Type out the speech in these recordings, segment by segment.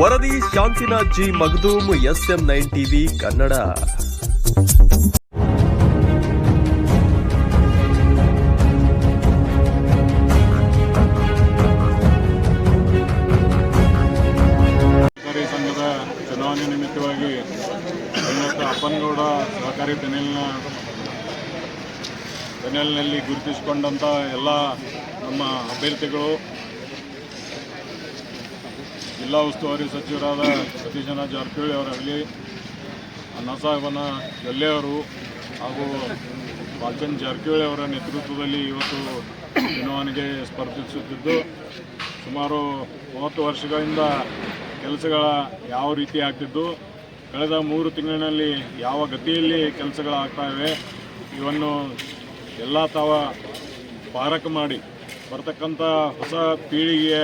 ವರದಿ Shantinath G Magdum, SM nine TV, Kannada. ಸಂಘದ ಚುನಾವಣೆ ನಿಮಿತ್ತವಾಗಿ ಅಪ್ಪನಗೌಡ ಸಹಕಾರಿ ಪೆನೆಲ್ನ ಪೆನೆಲ್ನಲ್ಲಿ ಗುರುತಿಸಿಕೊಂಡಂಥ ಎಲ್ಲ ನಮ್ಮ ಅಭ್ಯರ್ಥಿಗಳು ಜಿಲ್ಲಾ ಉಸ್ತುವಾರಿ ಸಚಿವರಾದ ಸತೀಶನ ಜಾರಕಿಹೊಳಿ ಅವರಾಗಲಿ ಅನ್ನಸಾಹೇಬನ ಜೊಲ್ಲೆ ಅವರು ಹಾಗೂ ಬಾಲ್ಚಂದ್ ಜಾರಕಿಹೊಳಿ ಅವರ ನೇತೃತ್ವದಲ್ಲಿ ಇವತ್ತು ಚುನಾವಣೆಗೆ ಸ್ಪರ್ಧಿಸುತ್ತಿದ್ದು, ಸುಮಾರು ಮೂವತ್ತು ವರ್ಷಗಳಿಂದ ಕೆಲಸಗಳ ಯಾವ ರೀತಿ ಆಗ್ತಿದ್ದು, ಕಳೆದ ಮೂರು ತಿಂಗಳಿನಲ್ಲಿ ಯಾವ ಗತಿಯಲ್ಲಿ ಕೆಲಸಗಳಾಗ್ತಾಯಿವೆ ಇವನ್ನು ಎಲ್ಲ ತಾವ ಪಾರಕ ಮಾಡಿ ಬರ್ತಕ್ಕಂಥ ಹೊಸ ಪೀಳಿಗೆಯ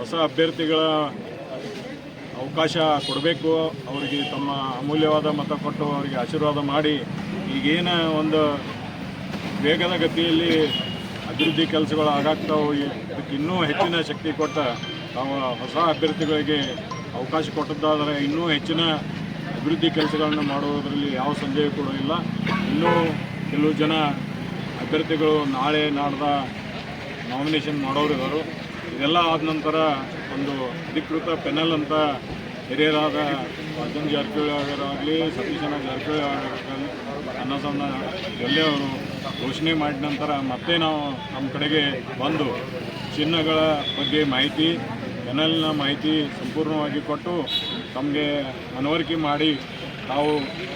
ಹೊಸ ಅಭ್ಯರ್ಥಿಗಳ ಅವಕಾಶ ಕೊಡಬೇಕು. ಅವರಿಗೆ ತಮ್ಮ ಅಮೂಲ್ಯವಾದ ಮತ ಕೊಟ್ಟು ಅವರಿಗೆ ಆಶೀರ್ವಾದ ಮಾಡಿ, ಈಗೇನ ಒಂದು ವೇಗದ ಗತಿಯಲ್ಲಿ ಅಭಿವೃದ್ಧಿ ಕೆಲಸಗಳು ಆಗಾಗ್ತಾವೆ ಇದಕ್ಕೆ ಇನ್ನೂ ಹೆಚ್ಚಿನ ಶಕ್ತಿ ಕೊಟ್ಟ ನಾವು ಹೊಸ ಅಭ್ಯರ್ಥಿಗಳಿಗೆ ಅವಕಾಶ ಕೊಟ್ಟದ್ದಾದರೆ ಇನ್ನೂ ಹೆಚ್ಚಿನ ಅಭಿವೃದ್ಧಿ ಕೆಲಸಗಳನ್ನು ಮಾಡುವುದರಲ್ಲಿ ಯಾವ ಸಂದೇಹ ಕೂಡ ಇಲ್ಲ. ಇನ್ನೂ ಕೆಲವು ಜನ ಅಭ್ಯರ್ಥಿಗಳು ನಾಳೆ ನಾಡ್ದ ನಾಮಿನೇಷನ್ ಮಾಡೋರು ಇದ್ದಾರೆ ಇದೆಲ್ಲ ಆದ ನಂತರ ಒಂದು ಅಧಿಕೃತ ಪೆನಲ್ ಅಂತ ಹಿರಿಯರಾದ ಅರ್ಜುನ್ ಜಾರಕಿಹೊಳಿ ಅವರಾಗಲಿ ಸತೀಶನ ಜಾರಕಿಹೊಳಿ ಅವರಾಗಲಿ ಅನ್ನಸನ್ನ ಎಲ್ಲೇ ಅವರು ಘೋಷಣೆ ಮಾಡಿದ ನಂತರ ಮತ್ತೆ ನಾವು ನಮ್ಮ ಕಡೆಗೆ ಬಂದು ಚಿಹ್ನಗಳ ಬಗ್ಗೆ ಮಾಹಿತಿ, ಪೆನಲ್ನ ಮಾಹಿತಿ ಸಂಪೂರ್ಣವಾಗಿ ಕೊಟ್ಟು ತಮಗೆ ಮನವರಿಕೆ ಮಾಡಿ ತಾವು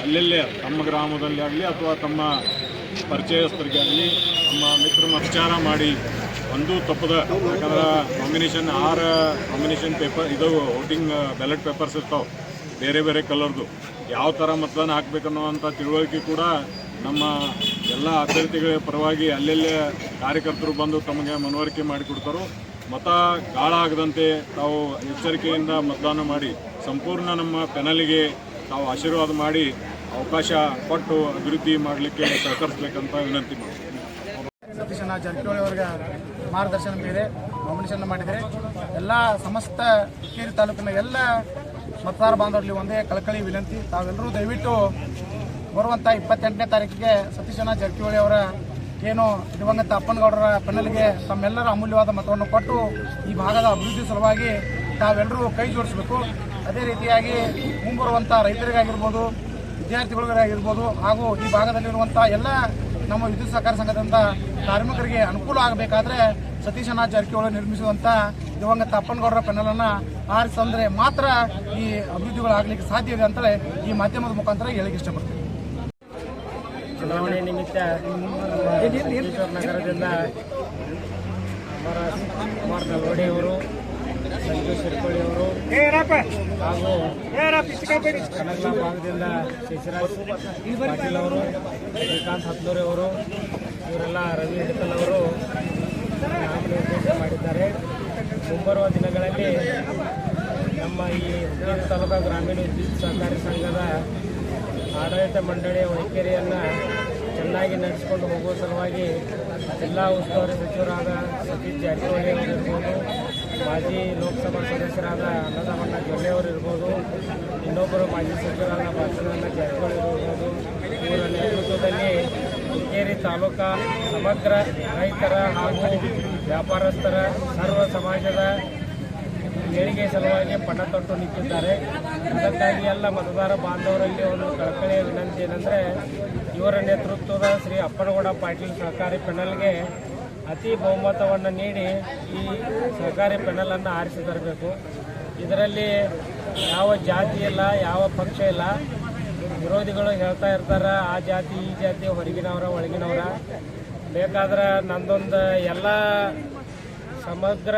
ಅಲ್ಲೆಲ್ಲೇ ತಮ್ಮ ಗ್ರಾಮದಲ್ಲಿ ಆಗಲಿ ಅಥವಾ ತಮ್ಮ ಪರಿಚಯಸ್ಥರಿಗೆ ಆಗಲಿ ನಮ್ಮ ಮಿತ್ರ ವಿಚಾರ ಮಾಡಿ ಒಂದು ತಪ್ಪದ ಯಾಕಂದ್ರೆ ಕಾಂಬಿನೇಷನ್ ಆರ ಕಾಂಬಿನೇಷನ್ ಪೇಪರ್ ಇದು ವೋಟಿಂಗ್ ಬ್ಯಾಲೆಟ್ ಪೇಪರ್ಸ್ ಇರ್ತಾವೆ. ಬೇರೆ ಬೇರೆ ಕಲರ್ದು. ಯಾವ ಥರ ಮತದಾನ ಹಾಕ್ಬೇಕನ್ನೋವಂಥ ತಿಳುವಳಿಕೆ ಕೂಡ ನಮ್ಮ ಎಲ್ಲ ಅಭ್ಯರ್ಥಿಗಳ ಪರವಾಗಿ ಅಲ್ಲೆಲ್ಲೇ ಕಾರ್ಯಕರ್ತರು ಬಂದು ತಮಗೆ ಮನವರಿಕೆ ಮಾಡಿಕೊಡ್ತಾರೋ ಮತ ಗಾಳ ಆಗದಂತೆ ತಾವು ಎಚ್ಚರಿಕೆಯಿಂದ ಮತದಾನ ಮಾಡಿ. ಸಂಪೂರ್ಣ ನಮ್ಮ ಪೆನಲಿಗೆ ತಾವು ಆಶೀರ್ವಾದ ಮಾಡಿ ಅವಕಾಶ ಕೊಟ್ಟು ಅಭಿವೃದ್ಧಿ ಮಾಡಲಿಕ್ಕೆ ಸಹಕರಿಸಬೇಕಂತ ವಿನಂತಿ ಮಾಡ್ತೀನಿ. ಸತೀಶನ ಜಾರಕಿಹೊಳಿ ಅವರಿಗೆ ಮಾರ್ಗದರ್ಶನ ಮೇಲೆ ನಾಮಿನೇಷನ್ ಮಾಡಿದರೆ ಎಲ್ಲ ಸಮಸ್ತ ಕೇರಿ ತಾಲೂಕಿನ ಎಲ್ಲ ಮತದಾರ ಬಾಂಧವರಲ್ಲಿ ಒಂದೇ ಕಳಕಳಿ ವಿನಂತಿ. ತಾವೆಲ್ಲರೂ ದಯವಿಟ್ಟು ಬರುವಂಥ ಇಪ್ಪತ್ತೆಂಟನೇ ತಾರೀಕಿಗೆ ಸತೀಶನ ಜಾರಕಿಹೊಳಿ ಅವರ ಏನು ದಿವಂಗತ ಅಪ್ಪನಗೌಡರ ಪೆನಲ್ಗೆ ತಮ್ಮೆಲ್ಲರ ಅಮೂಲ್ಯವಾದ ಮತವನ್ನು ಕೊಟ್ಟು ಈ ಭಾಗದ ಅಭಿವೃದ್ಧಿ ಸಲುವಾಗಿ ತಾವೆಲ್ಲರೂ ಕೈ ಜೋಡಿಸಬೇಕು. ಅದೇ ರೀತಿಯಾಗಿ ಮುಂಬರುವಂಥ ರೈತರಿಗಾಗಿರ್ಬೋದು ವಿದ್ಯಾರ್ಥಿಗಳಿಗಾಗಿರ್ಬೋದು ಹಾಗೂ ಈ ಭಾಗದಲ್ಲಿರುವಂಥ ಎಲ್ಲ ನಮ್ಮ ವಿದ್ಯುತ್ ಸಹಕಾರ ಸಂಘದಿಂದ ಕಾರ್ಮಿಕರಿಗೆ ಅನುಕೂಲ ಆಗಬೇಕಾದ್ರೆ ಸತೀಶನಾಥ್ ಜಾರಕಿಹೊಳಿ ನಿರ್ಮಿಸುವಂಥ ದಿವಂಗತ ಅಪ್ಪನಗೌಡರ ಪೆನಲನ್ನು ಆರಿಸಂದ್ರೆ ಮಾತ್ರ ಈ ಅಭಿವೃದ್ಧಿಗಳಾಗಲಿಕ್ಕೆ ಸಾಧ್ಯ ಇದೆ ಅಂತಲೇ ಈ ಮಾಧ್ಯಮದ ಮುಖಾಂತರ ಹೇಳಿಕೆ ಇಷ್ಟಪಡ್ತೀನಿ. ಚುನಾವಣೆ ನಿಮಿತ್ತ ನಗರದಿಂದ ಕುಮಾರ್ ಸಂಜು ಸಿರ್ಕೊಳ್ಳಿ ಅವರು. ಹಾಗೂ ಕನಗಲ ಭಾಗದಿಂದ ಶಶಿರಾಜ್ ಪಾಟೀಲ್ ಅವರು ಶ್ರೀಕಾಂತ್ ಹತ್ಲೂರಿ ಅವರು ಇವರೆಲ್ಲ ರವಿ ಹಿಡಕಲ್ ಅವರು ನಾಮನಿರ್ದೇಶನ ಮಾಡಿದ್ದಾರೆ. ಮುಂಬರುವ ದಿನಗಳಲ್ಲಿ ನಮ್ಮ ಈ ಹುಕ್ಕೇರಿ ತಾಲೂಕಾ ಗ್ರಾಮೀಣ ವಿದ್ಯುತ್ ಸಹಕಾರಿ ಸಂಘದ ಆಡಳಿತ ಮಂಡಳಿಯ ವೈಖರಿಯನ್ನು ಚೆನ್ನಾಗಿ ನಡೆಸಿಕೊಂಡು ಹೋಗುವ ಸಲುವಾಗಿ ಜಿಲ್ಲಾ ಉಸ್ತುವಾರಿ ಸಚಿವರಾದ ಸತೀಶ್ ಜಾರಕಿಹೊಳಿ ಅವರಿರ್ಬೋದು ಮಾಜಿ ಲೋಕಸಭಾ ಸದಸ್ಯರಾದ ಅನ್ನದಾಮಣ್ಣ ಜೊಲ್ಲೆಯವರು ಇರ್ಬೋದು, ಇನ್ನೊಬ್ಬರು ಮಾಜಿ ಸಚಿವರಾದ ಬಸವಣ್ಣ ಜಾರಕಿಹೊಳಿ ಇರ್ಬೋದು. ಇವರ ನೇತೃತ್ವದಲ್ಲಿ ಹುಕ್ಕೇರಿ ತಾಲೂಕಾ ಸಮಗ್ರ ರೈತರ ಹಾಗೂ ವ್ಯಾಪಾರಸ್ಥರ ಸರ್ವ ಸಮಾಜದ ಏಳಿಗೆ ಸಲುವಾಗಿ ಪಣ ತೊಟ್ಟು ನಿಂತಿದ್ದಾರೆ. ಅದಕ್ಕಾಗಿ ಎಲ್ಲ ಮತದಾರ ಬಾಂಧವರಲ್ಲಿ ಒಂದು ಕಳಕಳಿಯ ವಿನಂತಿ ಏನಂದರೆ, ಇವರ ನೇತೃತ್ವದ ಶ್ರೀ ಅಪ್ಪನಗೌಡ ಪಾಟೀಲ್ ಸಹಕಾರಿ ಪೆನಲ್ಗೆ ಅತಿ ಬಹುಮತವನ್ನು ನೀಡಿ ಈ ಸರ್ಕಾರಿ ಪೆನಲನ್ನು ಆರಿಸಿ ತರಬೇಕು. ಇದರಲ್ಲಿ ಯಾವ ಜಾತಿ ಇಲ್ಲ, ಯಾವ ಪಕ್ಷ ಇಲ್ಲ, ವಿರೋಧಿಗಳು ಹೇಳ್ತಾ ಇರ್ತಾರೆ, ಆ ಜಾತಿ, ಈ ಜಾತಿ, ಹೊರಗಿನವರ, ಒಳಗಿನವರ. ಬೇಕಾದ್ರೆ ನಂದೊಂದು ಎಲ್ಲ ಸಮಗ್ರ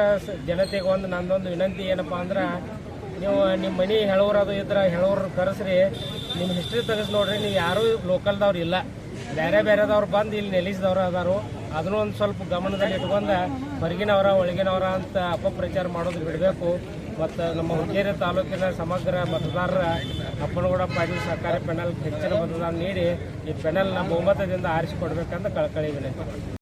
ಜನತೆಗೆ ಒಂದು ನಂದೊಂದು ವಿನಂತಿ ಏನಪ್ಪ ಅಂದ್ರೆ, ನೀವು ನಿಮ್ಮ ಮನೆ ಅದು ಇದ್ರೆ ಹೇಳೋರು ಕರೆಸ್ರಿ. ನಿಮ್ಮ ಹಿಸ್ಟ್ರಿ ತೆಗೆಸಿ ನೋಡ್ರಿ, ನೀವು ಯಾರೂ ಲೋಕಲ್ದವ್ರು ಇಲ್ಲ. ಬೇರೆ ಬೇರೆದವ್ರು ಬಂದು ಇಲ್ಲಿ ನೆಲೆಸಿದವ್ರು ಅದಾರು. ಅದನ್ನು ಒಂದು ಸ್ವಲ್ಪ ಗಮನದಲ್ಲಿ ಇಟ್ಕೊಂಡು ಹೊರಗಿನವರ, ಒಳಗಿನವರ ಅಂತ ಅಪಪ್ರಚಾರ ಮಾಡೋದು ಬಿಡಬೇಕು. ಮತ್ತು ನಮ್ಮ ಹುಕ್ಕೇರಿ ತಾಲೂಕಿನ ಸಮಗ್ರ ಮತದಾರರ ಅಪ್ಪನಗೌಡ ಪಾಟೀಲ್ ಸರ್ಕಾರಿ ಪೆನಲ್ ಹೆಚ್ಚಿನ ಮತದಾನ ನೀಡಿ, ಈ ಪೆನಲ್ನ ಬಹುಮತದಿಂದ ಆರಿಸಿಕೊಡ್ಬೇಕಂತ ಕಳಕಳಿ ವಿನಂತಿ.